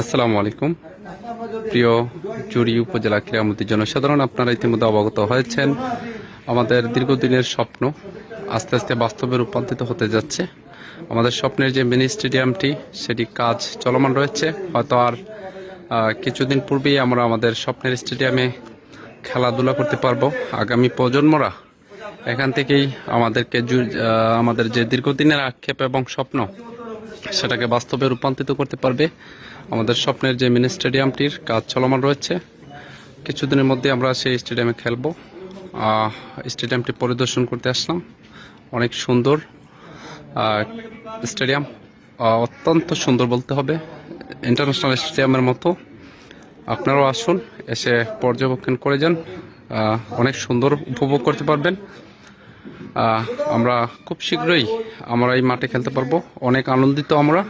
আসসালামু আলাইকুম। প্রিয় জুড়ি উপজেলা ক্রীড়ামন্ত্রী জনসাধারণ, আপনারা ইতিমধ্যে অবগত হয়েছেন, আমাদের দীর্ঘদিনের স্বপ্ন আস্তে আস্তে বাস্তবে রূপান্তরিত হতে যাচ্ছে। আমাদের স্বপ্নের যে মিনি স্টেডিয়ামটি, সেটি কাজ চলমান রয়েছে। হয়তো আর কিছুদিন পূর্বেই আমরা আমাদের স্বপ্নের স্টেডিয়ামে খেলাধুলা করতে পারব। আগামী প্রজন্মরা এখান থেকেই আমাদেরকে আমাদের যে দীর্ঘদিনের আক্ষেপ এবং স্বপ্ন সেটাকে বাস্তবে রূপান্তরিত করতে পারবে। আমাদের স্বপ্নের যে মিনি স্টেডিয়ামটির কাজ চলমান রয়েছে, কিছুদিনের মধ্যে আমরা সেই স্টেডিয়ামে খেলব। স্টেডিয়ামটি পরিদর্শন করতে আসলাম। অনেক সুন্দর স্টেডিয়াম অত্যন্ত সুন্দর বলতে হবে। ইন্টারন্যাশনাল স্টেডিয়ামের মতো। আপনারাও আসুন, এসে পর্যবেক্ষণ করে যান। অনেক সুন্দর উপভোগ করতে পারবেন। আমরা খুব শীঘ্রই আমরা এই মাঠে খেলতে পারব। অনেক আনন্দিত আমরা।